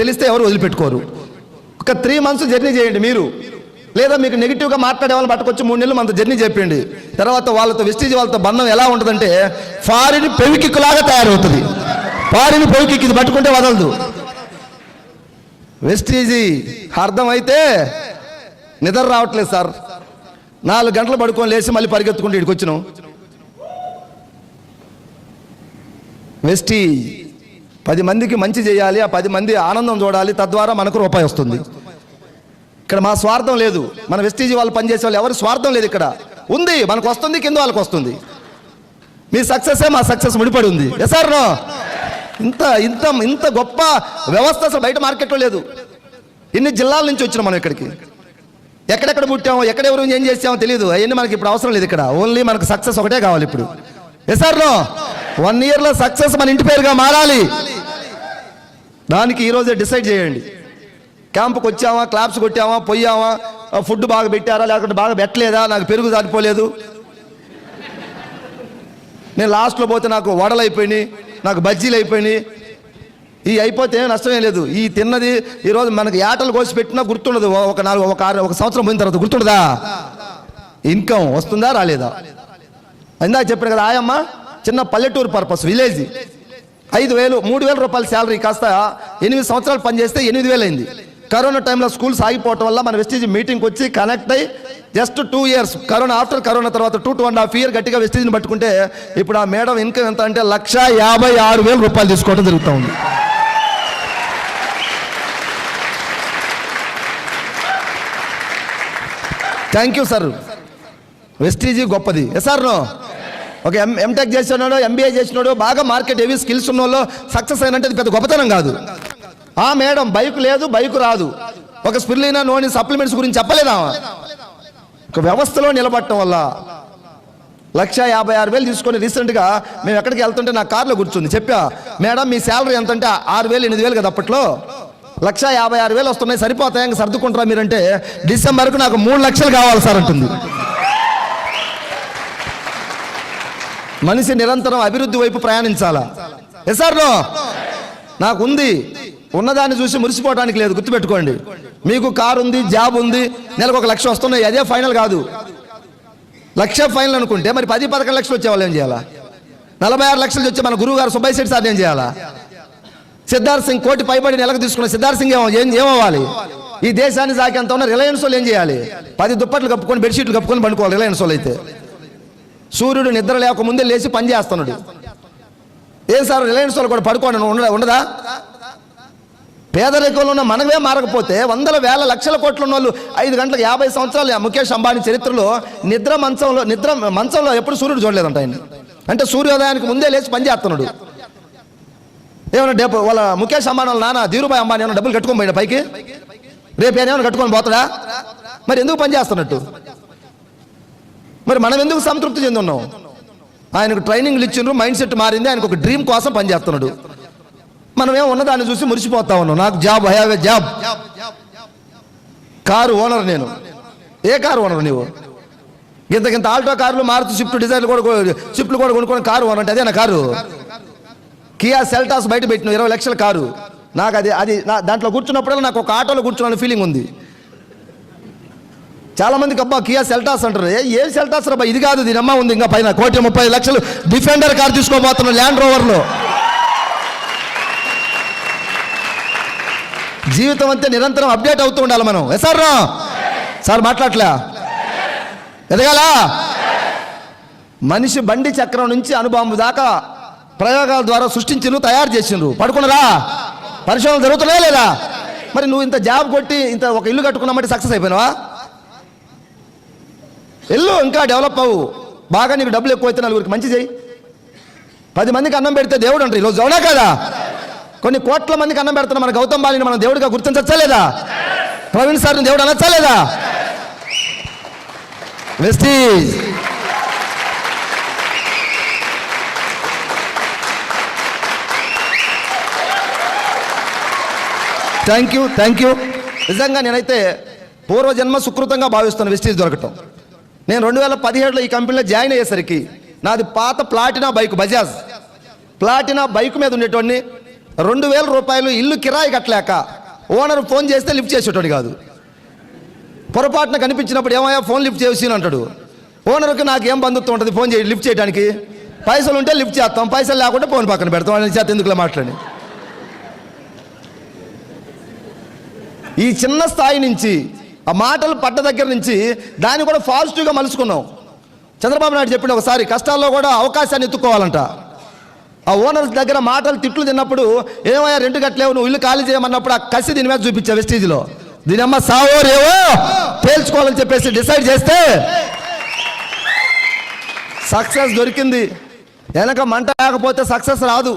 తెలిస్తే ఎవరు వదిలిపెట్టుకోరు. ఒక త్రీ మంత్స్ జర్నీ చేయండి మీరు. లేదా మీకు నెగిటివ్గా మాట్లాడే వాళ్ళని పట్టుకొచ్చి మూడు నెలలు మనతో జర్నీ చెప్పండి తర్వాత వాళ్ళతో వెస్టీజ్ వాళ్ళతో బంధం ఎలా ఉంటుందంటే ఫారిన్ పెవికిక్కులాగా తయారవుతుంది. ఫారిన్ పెవికిక్ ఇది పట్టుకుంటే వదలదు. వెస్టీజీ అర్థమైతే నిద్ర రావట్లేదు సార్. నాలుగు గంటలు పడుకొని లేచి మళ్ళీ పరిగెత్తుకుంటే ఇక్కడికి వచ్చినాం. వెస్టీ పది మందికి మంచి చేయాలి ఆ పది మంది ఆనందం చూడాలి తద్వారా మనకు రూపాయి వస్తుంది. ఇక్కడ మా స్వార్థం లేదు. మన వెస్టీజీ వాళ్ళు పనిచేసే వాళ్ళు ఎవరి స్వార్థం లేదు ఇక్కడ. ఉంది మనకు వస్తుంది కింద వాళ్ళకి వస్తుంది. మీ సక్సెసే మా సక్సెస్ ముడిపడి ఉంది. సార్ ఇంత ఇంత ఇంత గొప్ప వ్యవస్థ అసలు బయట మార్కెట్లో లేదు. ఇన్ని జిల్లాల నుంచి వచ్చినాం మనం ఇక్కడికి. ఎక్కడెక్కడ పుట్టామో ఎక్కడెవరు ఏం చేసామో తెలియదు అవన్నీ మనకి ఇప్పుడు అవసరం లేదు ఇక్కడ. ఓన్లీ మనకు సక్సెస్ ఒకటే కావాలి ఇప్పుడు. సార్ వన్ ఇయర్లో సక్సెస్ మన ఇంటి పేరుగా మారాలి. దానికి ఈరోజే డిసైడ్ చేయండి. క్యాంప్కి వచ్చామా క్లాప్స్ కొట్టామా పోయామా ఫుడ్ బాగా పెట్టారా లేకుంటే బాగా పెట్టలేదా నాకు పెరుగు సరిపోలేదు. నేను లాస్ట్లో పోతే నాకు వడలు అయిపోయినాయి నాకు బజ్జీలు అయిపోయినాయి. ఈ అయిపోతే నష్టమే లేదు. ఈ తిన్నది ఈరోజు మనకి ఏటలు కోసి పెట్టినా గుర్తుండదు. ఒక నాలుగు ఒక ఆరు ఒక సంవత్సరం పోయిన తర్వాత గుర్తుండదా? ఇన్కమ్ వస్తుందా రాలేదా? ఇందాక చెప్పాను కదా ఆయమ్మ చిన్న పల్లెటూరు పర్పస్ విలేజ్. ఐదు వేలు మూడు వేల రూపాయల శాలరీ కాస్త ఎనిమిది సంవత్సరాలు పనిచేస్తే ఎనిమిది వేలు అయింది. కరోనా టైంలో స్కూల్ సాగిపోవటం వల్ల మన వెస్టీజ్ మీటింగ్కి వచ్చి కనెక్ట్ అయ్యి just two years corona after corona తర్వాత two two and half year గట్టిగా వెస్టీజ్ని పట్టుకుంటే ఇప్పుడు ఆ మేడం ఇన్కమ్ ఎంత అంటే లక్ష యాభై ఆరు వేల రూపాయలు తీసుకోవడం జరుగుతూ ఉంది. థ్యాంక్ యూ సార్ వెస్టీజీ గొప్పది. ఎస్ సార్ నో ఒక ఎం ఎంటెక్ చేసినాడు ఎంబీఏ చేసినాడు బాగా మార్కెట్ ఏవి స్కిల్స్ ఉన్న వాళ్ళు సక్సెస్ అయినంటే పెద్ద గొప్పతనం కాదు. ఆ మేడం బైక్ లేదు బైక్ రాదు. ఒక స్పిర్లీనా నోని సప్లిమెంట్స్ గురించి చెప్పలేదా? ఒక వ్యవస్థలో నిలబడటం వల్ల లక్ష యాభై ఆరు వేలు తీసుకొని రీసెంట్గా మేము ఎక్కడికి వెళ్తుంటే నా కార్లో కూర్చుంది. చెప్పా మేడం మీ శాలరీ ఎంత అంటే ఆరు వేలు ఎనిమిది వేలు కదా అప్పట్లో? లక్ష యాభై ఆరు వేలు వస్తున్నాయి సరిపోతాయి? ఇంకా సర్దుకుంటారా మీరంటే? డిసెంబర్కు నాకు మూడు లక్షలు కావాలి సార్ అంటుంది. మనిషి నిరంతరం అభివృద్ధి వైపు ప్రయాణించాలా? ఎసార్లో నాకు ఉంది ఉన్నదాన్ని చూసి మురిసిపోవడానికి లేదు. గుర్తుపెట్టుకోండి. మీకు కారు ఉంది జాబ్ ఉంది నెలకు ఒక లక్ష వస్తున్నాయి. అదే ఫైనల్ కాదు. లక్ష ఫైనల్ అనుకుంటే మరి పది పదకొండు లక్షలు వచ్చే వాళ్ళు ఏం చేయాలా? నలభై ఆరు లక్షలు వచ్చే మన గురువు గారు సుబ్బయ్య శెట్టి సార్ ఏం చేయాలా? సిద్ధార్థ్ సింగ్ కోటి పైబడి నెలకు తీసుకున్న సిద్ధార్థ్ సింగ్ ఏమో ఏం ఏమవ్వాలి? ఈ దేశాన్ని సాకేంత ఉన్న రిలయన్స్ వాళ్ళు ఏం చేయాలి? పది దుప్పట్లు కప్పుకొని బెడ్షీట్లు కప్పుకొని పండుకోవాలి రిలయన్స్ వాళ్ళు అయితే సూర్యుడు నిద్ర లేకముందే లేచి పని చేస్తున్నాడు. ఏం సార్ రిలయన్స్ వాళ్ళు కూడా పడుకోండి ఉండదా? ఉండదా? పేదరికంలో ఉన్న మనమే మారకపోతే వందల వేల లక్షల కోట్ల ఉన్న వాళ్ళు ఐదు గంటలకు యాభై సంవత్సరాలు ముఖేష్ అంబానీ చరిత్రలో నిద్ర మంచంలో నిద్ర మంచంలో ఎప్పుడు సూర్యుడు చూడలేదంట ఆయన. అంటే సూర్యోదయానికి ముందే లేచి పని చేస్తున్నాడు. ఏమన్నా డబ్బు వాళ్ళ ముఖేష్ అంబానీ వాళ్ళ నాన్న ధీరుభాయ్ అంబానీ ఏమైనా డబ్బులు కట్టుకొని పోయినా పైకి? రేపు ఏమైనా కట్టుకొని పోతాడా? మరి ఎందుకు పని చేస్తున్నట్టు? మరి మనం ఎందుకు సంతృప్తి చెంది ఉన్నాం ఆయనకు ట్రైనింగ్లు ఇచ్చిండ్రు మైండ్ సెట్ మారింది ఆయనకు ఒక డ్రీమ్ కోసం పనిచేస్తున్నాడు. మనం ఏమో ఉన్నదాన్ని చూసి మురిసిపోతా ఉన్నాం. నాకు job I have a job. Car owner నేను. ఏ కారు ఓనర్ నీవు? ఇంతకింత ఆల్టో కార్లు మారుతు స్విఫ్ట్ డిజైన్లు కూడా షిఫ్ట్లు స్విఫ్ట్లు కూడా కొనుక్కొని కారు ఓనర్ అంటే అదే నా కారు? కియా సెల్టాస్ బయట పెట్టిన ఇరవై లక్షల కారు. నాకు అది అది నా దాంట్లో కూర్చున్నప్పుడల్లా నాకు ఒక ఆటోలో కూర్చున్న ఫీలింగ్ ఉంది. చాలా మందికి అబ్బా కియా సెల్టాస్ అంటారు. ఏ ఏ సెల్టాస్ రా ఇది కాదు దీని అమ్మ ఉంది. ఇంకా పైన కోటి ముప్పై లక్షలు డిఫెండర్ కార్ తీసుకోబోతున్నాం ల్యాండ్ రోవర్లో జీవితం అంతే నిరంతరం అప్డేట్ అవుతూ ఉండాలి మనం. ఏ సార్ మాట్లాడలే ఎదగాల? మనిషి బండి చక్రం నుంచి అనుభవం దాకా ప్రయోగాల ద్వారా సృష్టించిండ్రు తయారు చేసిండ్రు పడుకున్నారా? పరిశ్రమలు జరుగుతున్నాయా లేదా? మరి నువ్వు ఇంత జాబ్ కొట్టి ఇంత ఒక ఇల్లు కట్టుకున్నామంటే సక్సెస్ అయిపోయినావా? ఎల్లు ఇంకా డెవలప్ అవ్వు. బాగా నీకు డబ్బులు ఎక్కువైతే నలుగురికి మంచి చేయి. పది మందికి అన్నం పెడితే దేవుడు అంటారు ఈరోజు అవునా కదా? కొన్ని కోట్ల మందికి అన్నం పెడుతున్న మన గౌతమ్ బాలిని మనం దేవుడిగా గుర్తించచ్చా లేదా ప్రవీణ్ సార్ని దేవుడు అనొచ్చా లేదా Vestige. Thank you thank you నిజంగా నేనైతే పూర్వజన్మ సుకృతంగా భావిస్తాను వెస్టీజ్ దొరకటం. నేను రెండు వేల పదిహేడులో ఈ కంపెనీలో జాయిన్ అయ్యేసరికి నాది పాత Platina bike Bajaj. Platina bike మీద ఉండేటోడిని రెండు వేల రూపాయలు ఇల్లు కిరాయి కట్టలేక ఓనర్ ఫోన్ చేస్తే లిఫ్ట్ చేసేటోడు కాదు. పొరపాటున కనిపించినప్పుడు ఏమయ్యా ఫోన్ లిఫ్ట్ చేసి అంటాడు. ఓనర్కి నాకు ఏం బంధుత్వం ఉంటుంది ఫోన్ చేయి లిఫ్ట్ చేయడానికి పైసలు ఉంటే లిఫ్ట్ చేస్తాం పైసలు లేకుంటే ఫోన్ పక్కన పెడతాం అని చేత ఎందుకులా మాట్లాడి. ఈ చిన్న స్థాయి నుంచి ఆ మాటలు పట్ట దగ్గర నుంచి దాన్ని కూడా పాజిటివ్గా మలుచుకున్నాం. చంద్రబాబు నాయుడు చెప్పిన ఒకసారి కష్టాల్లో కూడా అవకాశాన్ని ఎత్తుకోవాలంట ఆ ఓనర్స్ దగ్గర మాటలు తిట్లు తిన్నప్పుడు ఏమయ్యా రెండు గట్లేవు నువ్వు ఇల్లు ఖాళీ చేయమన్నప్పుడు ఆ కసి దీని మీద చూపించా వెస్టీజ్లో. దీని అమ్మ సావో రేవో తేల్చుకోవాలని చెప్పేసి డిసైడ్ చేస్తే సక్సెస్ దొరికింది. వెనక మంట లేకపోతే సక్సెస్ రాదు.